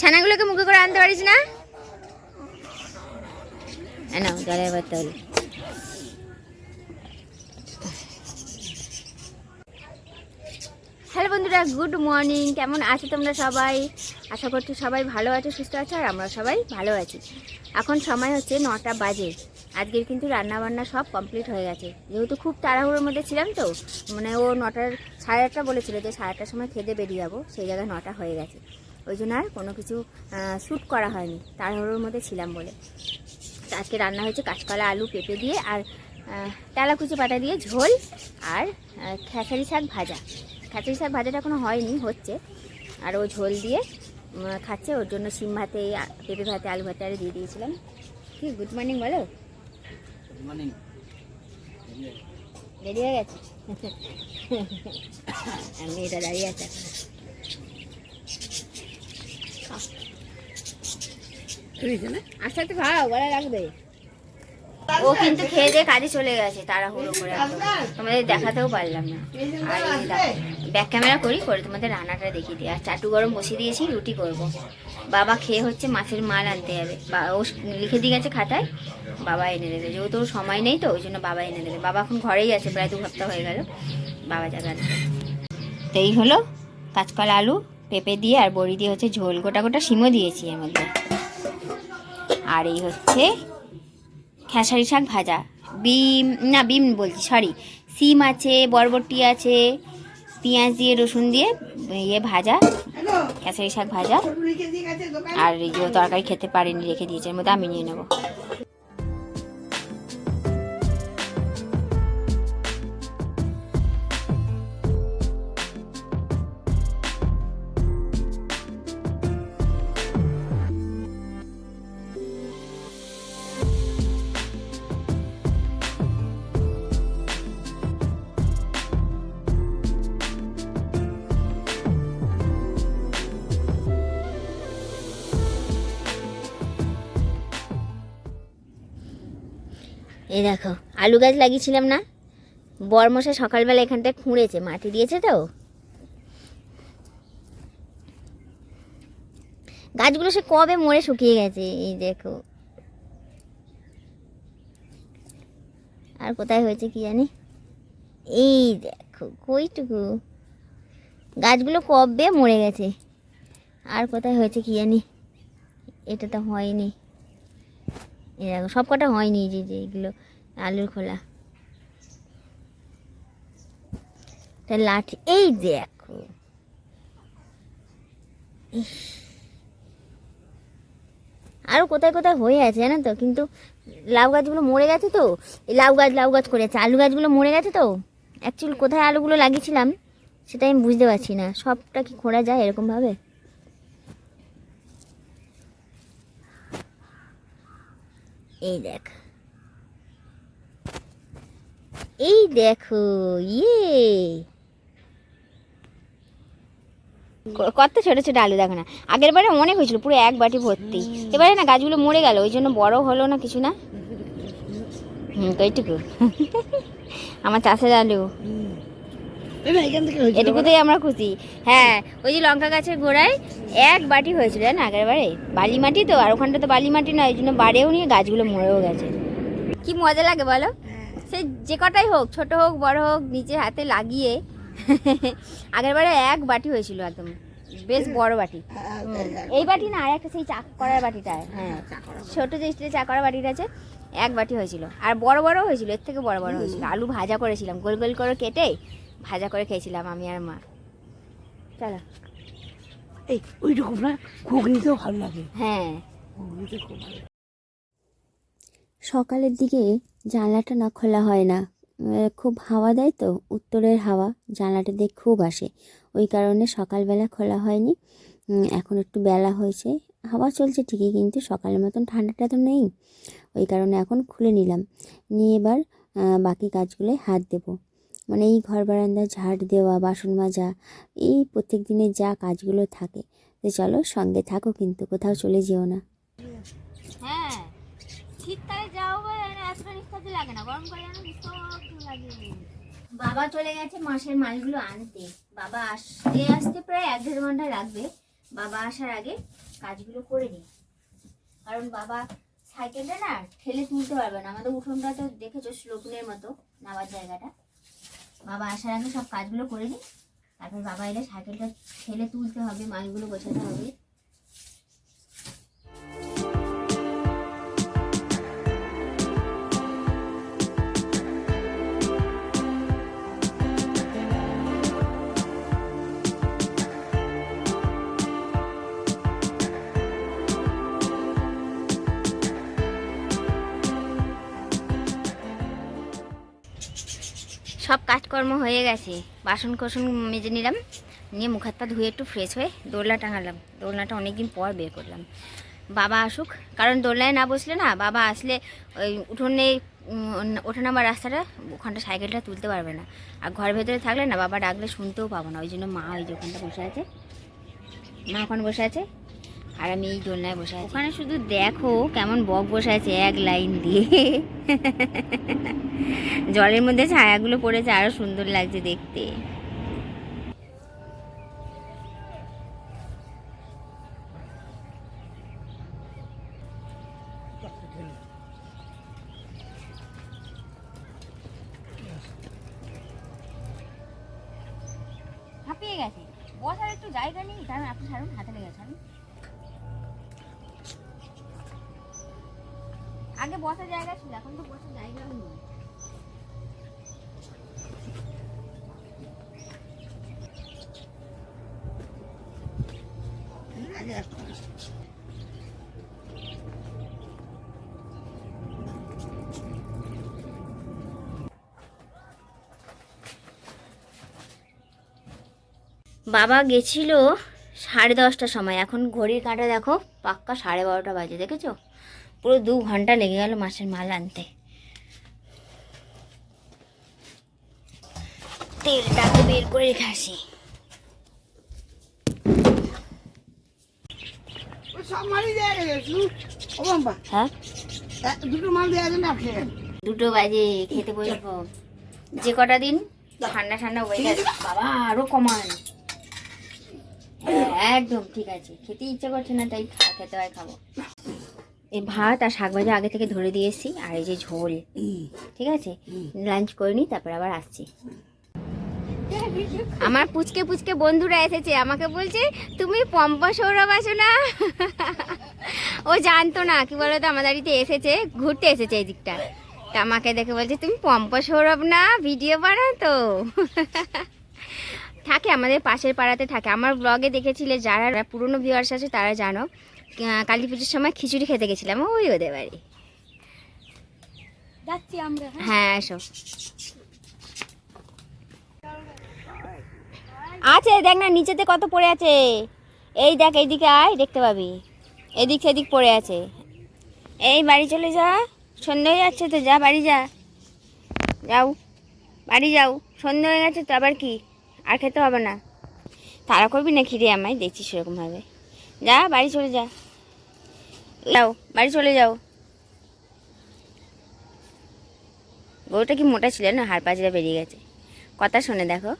ছানাগুলোকে মুখে করে আনতে পারিস না? জলের বোতল। বন্ধুরা গুড মর্নিং কেমন আছো তোমরা সবাই? আশা করছি সবাই ভালো আছো, সুস্থ আছো, আর আমরা সবাই ভালো আছি। এখন সময় হচ্ছে নটা বাজে। আজকের কিন্তু রান্না বান্না সব কমপ্লিট হয়ে গেছে। যেহেতু খুব তাড়াহুড়োর মধ্যে ছিলাম তো মানে ও নটার, সাড়ে আটটা বলেছিল যে সাড়ে আটটার সময় খেতে বেরিয়ে যাব, সেই জায়গায় নটা হয়ে গেছে। ওই জন্য আর কোনো কিছু শ্যুট করা হয়নি। তাড়াহুড়োর মধ্যে ছিলাম বলে। আজকে রান্না হয়েছে কাঁচকলা, আলু, পেঁপে দিয়ে আর তেলাকুচি পাতা দিয়ে ঝোল আর খেসারি শাক ভাজা। খেসারি শাক ভাজাটা এখনও হয়নি হচ্ছে। আর ও ঝোল দিয়ে খাচ্ছে। ওর জন্য সিম ভাতে পেঁপে ভাতে আলু ভাতে আরে দিয়ে দিয়েছিলাম। কি গুড মর্নিং বলো? মানে রেডি হয়ে গেছে? আর মেয়েটা দাঁড়িয়ে আছে। আস্তে আস্তে খাও গলা লাগবে। ও কিন্তু খেয়ে দিয়ে কাজে চলে গেছে তাড়াহুড়ো করে। তোমাদের দেখাতেও পারলাম না। আর ব্যাক ক্যামেরা করি, করে তোমাদের রান্নাটা দেখিয়ে দিই। আর চাটু গরম বসিয়ে দিয়েছি, রুটি করব। বাবা খেয়ে হচ্ছে মাছের মাল আনতে যাবে। ও লিখে দিয়ে গেছে খাতায়, বাবা এনে দেবে। যেহেতু ওর সময় নেই তো, ওই জন্য বাবা এনে দেবে। বাবা এখন ঘরেই আছে, প্রায় দু সপ্তাহ হয়ে গেল। বাবা যাবে আনতে তো এই হলো কাঁচকলা আলু, পেঁপে দিয়ে আর বড়ি দিয়ে হচ্ছে ঝোল। গোটা গোটা শিমও দিয়েছি এর মধ্যে। আর এই হচ্ছে খেসারি শাক ভাজা। বিম, না, বিম বলছি সরি সিম আছে, বরবটি আছে, পেঁয়াজ দিয়ে, রসুন দিয়ে ইয়ে ভাজা, খেসারি শাক ভাজা। আর যে তরকারি খেতে পারেনি, রেখে দিয়েছে, এর মধ্যে আমি নিয়ে নেব। এই দেখো, আলু গাছ লাগিয়েছিলাম না? বরমশা সকালবেলা এখানটায় খুঁড়েছে, মাটি দিয়েছে তো। গাছগুলো সে কবে মরে শুকিয়ে গেছে, এই দেখো। আর কোথায় হয়েছে কি জানি? এই দেখো, কইটুকু। গাছগুলো কবে মরে গেছে? আর কোথায় হয়েছে কি জানি? এটা তো হয়নি। এই দেখো সব কটা হয়নি যে যে এগুলো আলুর খোলা। লাঠি, এই দেখো। আরও কোথায় কোথায় হয়ে আছে জানো তো? কিন্তু লাউ গাছগুলো মরে গেছে তো? এই লাউ গাছ লাউ গাছ করে আছে আলু গাছগুলো মরে গেছে তো? অ্যাকচুয়ালি কোথায় আলুগুলো লাগিয়েছিলাম, সেটা আমি বুঝতে পারছি না। সবটা কি খোঁড়া যায় এরকমভাবে? এই দেখ। এই দেখো ইয়ে কত ছোট ছোট আলু দেখো না। আগের বারে অনেক হয়েছিল, পুরো এক বাটি ভর্তি। এবারে না গাছগুলো মরে গেল, ওই জন্য বড় হলো না কিছু না। হুম, তো এইটুকু। আমার চাষের আলু। এটুকুতেই আমরা খুশি। হ্যাঁ ওই যে লঙ্কা গাছের গোড়ায় এক বাটি হয়েছিল না আগের বারে? বালি মাটি তো আর ওখানটা তো বালি মাটি নয় ওই জন্য বাড়েও নিয়ে গাছগুলো মরেও গেছে। কি মজা লাগে বলো? সে যে কটাই হোক ছোট হোক বড় হোক নিচে হাতে লাগিয়ে আগের বারে এক বাটি হয়েছিল একদম বেশ বড় বাটি। এই বাটি না আর একটা সেই চা করার বাটিটা। হ্যাঁ ছোট যে স্টিলের চা করা বাটিটা আছে এক বাটি হয়েছিল। আর বড় বড় হয়েছিল এর থেকে বড় বড় হয়েছিল। আলু ভাজা করেছিলাম গোল গোল করে কেটে ভাজা করে খেয়েছিলাম আমি আর মা। চলো এই ওইরকম না ঘুগনিতেও ভালো লাগে। হ্যাঁ। ঘুগনিতে খুব ভালো সকালের দিকে জানলাটা না খোলা হয় না। খুব হাওয়া দেয় তো উত্তরের হাওয়া জানলাটা দিয়ে খুব আসে। ওই কারণে সকালবেলা খোলা হয়নি। এখন একটু বেলা হয়েছে। হাওয়া চলছে ঠিকই কিন্তু সকালের মতন ঠান্ডাটা তো নেই। ওই কারণে এখন খুলে নিলাম। নিয়ে এবার বাকি কাজগুলোয় হাত দেব। মানে এই ঘর বারান্দা ঝাড় দেওয়া, বাসন মাজা, এই প্রত্যেক দিনের যা কাজগুলো থাকে, তো চলো সঙ্গে থাকো কিন্তু কোথাও চলে যেও না। হ্যাঁ যাও লাগে না বাবা চলে গেছে মাসের মালগুলো আনতে। বাবা আসতে আসতে প্রায় এক দেড় ঘণ্টা লাগবে। বাবা আসার আগে কাজগুলো করে নিই। কারণ বাবা সাইকেলটা না ঠেলে তুলতে পারবে না। আমাদের উঠোনটা তো দেখেছ স্লোপনের মতো নামার জায়গাটা। বাবা আসার আগে সব কাজগুলো করে নিই তারপর বাবা এলে সাইকেলটা ঠেলে তুলতে হবে, মালগুলো গোছাতে হবে। কাজকর্ম হয়ে গেছে। বাসন কোসন মেজে নিলাম, নিয়ে মুখ হাত পা ধুয়ে একটু ফ্রেশ হয়ে দোলনা টাঙালাম। দোলনাটা অনেকদিন পর বের করলাম। বাবা আসুক, কারণ দোলনায় না বসলে না, বাবা আসলে ওই উঠোনে ওঠা নামার রাস্তাটা, ওখানটা সাইকেলটা তুলতে পারবে না। আর ঘরের ভেতরে থাকলে না, বাবা ডাকলে শুনতেও পাবো না। ওই জন্য মা ওই যে ওখানটা বসে আছে। মা ওখানে বসে আছে। আর আমি এই দোলনায় বসে আছি। ওখানে শুধু দেখো কেমন বক বসে আছে, এক লাইন দিয়ে। জলের মধ্যে ছায়াগুলো পড়েছে, আরও সুন্দর লাগছে দেখতে। হাঁপিয়ে গেছে। বসার একটু জায়গা নেই কারণ আপনি ছাড়ুন, হাতে লেগে আগে বসার জায়গা ছিল, এখন তো বসার জায়গাও নেই। বাবা গেছিল সাড়ে দশটার সময়, এখন ঘড়ির কাঁটা দেখো, পাক্কা সাড়ে বারোটা বাজে, দেখেছ? পুরো দু ঘণ্টা লেগে গেল মাছের মাল আনতে। তেলটাকে বের করে রেখে আসি। হ্যাঁ? দুটো বাজে খেতে বসবো। যে কটা দিন ঠান্ডা ঠান্ডা ওয়েদার বাবা আরও কমান। হ্যাঁ, একদম ঠিক আছে। খেতে ইচ্ছে করছে না তাই খেতে হয় খাব। এই ভাত আর শাক ভাজা আগে থেকে ধরে দিয়েছি আর এই যে ঝোল। ঠিক আছে? লাঞ্চ করে নি তারপর আবার আসছি। আমার পুচকে পুচকে বন্ধুরা এসেছে আমাকে বলছে তুমি পম্পা সৌরভ আছো না? ও জানতো না কি বলতো আমার বাড়িতে এসেছে ঘুরতে এসেছে এই দিকটা তা আমাকে দেখে বলছে তুমি পম্পা সৌরভ না? ভিডিও বানাতো? থাকে আমাদের পাশের পাড়াতে থাকে। আমার ব্লগে দেখেছিলে যারা পুরনো ভিউয়ার্স আছে তারা জানো। কালী পুজোর সময় খিচুড়ি খেতে গেছিলাম ওই ওদের বাড়ি। যাচ্ছি আমরা হ্যাঁ? এসো। আছে দেখ না নিচেতে কত পড়ে আছে। এই দেখ এইদিকে আয় দেখতে পাবি। এদিক সেদিক পড়ে আছে। এই বাড়ি চলে যা। সন্ধ্যে হয়ে যাচ্ছে তো যা বাড়ি যা। যাও। বাড়ি যাও। সন্ধ্যে হয়ে গেছে তো আবার কি? আর খেতে হবে না। তারা করবি না খিদে আমায় দেখছি সেরকমভাবে। যা, বাড়ি চলে যা। যাও, বাড়ি চলে যাও। গরুটা কি মোটা ছিল না? হাড় পাঁচড়া বেরিয়ে গেছে। কথা শুনে দেখো।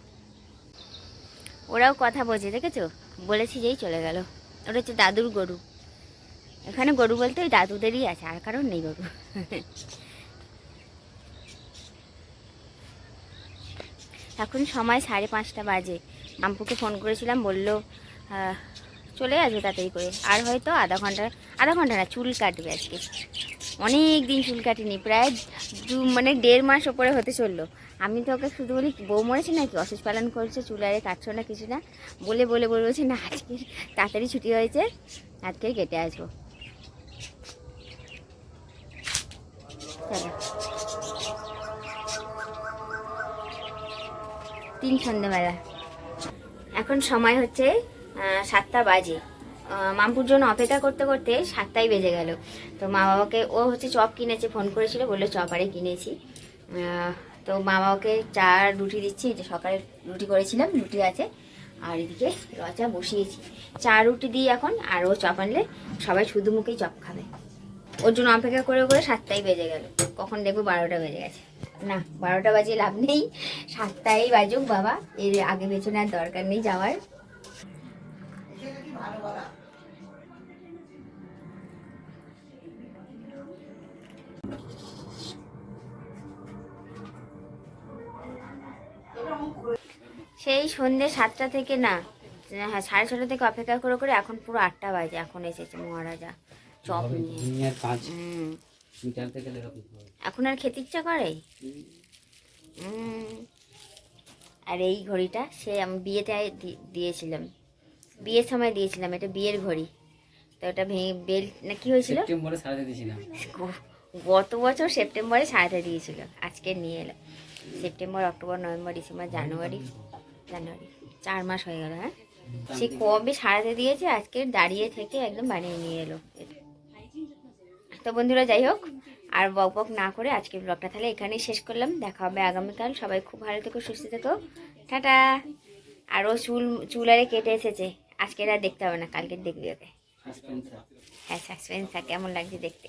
ওরাও কথা বোঝে দেখেছ? বলেছি যেই চলে গেল। ওটা হচ্ছে দাদুর গরু। এখানে গরু বলতে ওই দাদুদেরই আছে, আর কারণ নেই গরু। এখন সময় সাড়ে পাঁচটা বাজে। মাম্পুকে ফোন করেছিলাম, বলল চলে আসবে তাড়াতাড়ি করে। আর হয়তো আধা ঘণ্টা আধা ঘণ্টা না, চুল কাটবে আজকে। অনেক দিন চুল কাটিনি, প্রায় দু মানে দেড় মাস ওপরে হতে চলল। আমি তো ওকে শুধু বলি, বউ মরেছে নাকি? অসুস্থ পালন করছে, চুল আরে কাটছো না কিছু না? বলে বলে বলে, বলছে, না, আজকে তাড়াতাড়ি ছুটি হয়েছে, আজকে কেটে আসব। তিন সন্ধ্যেবেলা। এখন সময় হচ্ছে সাতটা বাজে। মামপুর জন্য অপেক্ষা করতে করতে সাতটাই বেজে গেল। তো মা বাবাকে, ও হচ্ছে চপ কিনেছে, ফোন করেছিল, বলল চপ আরে কিনেছি তো মা বাবাকে চা রুটি দিচ্ছি এটা সকালে রুটি করেছিলাম, রুটি আছে। আর এদিকে রচা বসিয়েছি। চা, রুটি দিই এখন, আর ও চপ আনলে সবাই শুধু মুখেই চপ খাবে। ওর জন্য অপেক্ষা করে করে সাতটাই বেজে গেল। কখন দেখব বারোটা বেজে গেছে। না, বারোটা বাজে লাভ নেই। সাতটাই বাজুক বাবা। এর আগে পেছনে আর দরকার নেই যাওয়ার। সেই সন্ধ্যে সাতটা থেকে না হ্যাঁ সাড়ে ছটা থেকে অপেক্ষা করে করে এখন পুরো আটটা বাজে এখন এসেছে মহারাজা। চপ নিয়ে। এখন আর খেতে ইচ্ছা করে? আর এই ঘড়িটা সে আমি বিয়েতে দিয়েছিলাম। বিয়ের সময় দিয়েছিলাম এটা বিয়ের ঘড়ি। তো ওটা ভেঙে বেল না কি হয়েছিল? গত বছর সেপ্টেম্বরে সারাতে দিয়েছিল আজকে নিয়ে এলো। September October November December January. January. চার মাস হয়ে গেল হ্যাঁ? সে কবে সারাতে দিয়েছে আজকে দাঁড়িয়ে থেকে একদম বানিয়ে নিয়ে এলো। তো বন্ধুরা যাই হোক আর বক বক না করে আজকের ব্লগটা তাহলে এখানেই শেষ করলাম। দেখা হবে আগামীকাল। সবাই খুব ভালো থেকো সুস্থ থেকো। টাটা! আর ও চুল চুল আরে কেটে এসেছে। আজকের আর দেখতে হবে না কালকে দেখবি ওকে। হ্যাঁ সাসপেন্স কেমন লাগছে দেখতে?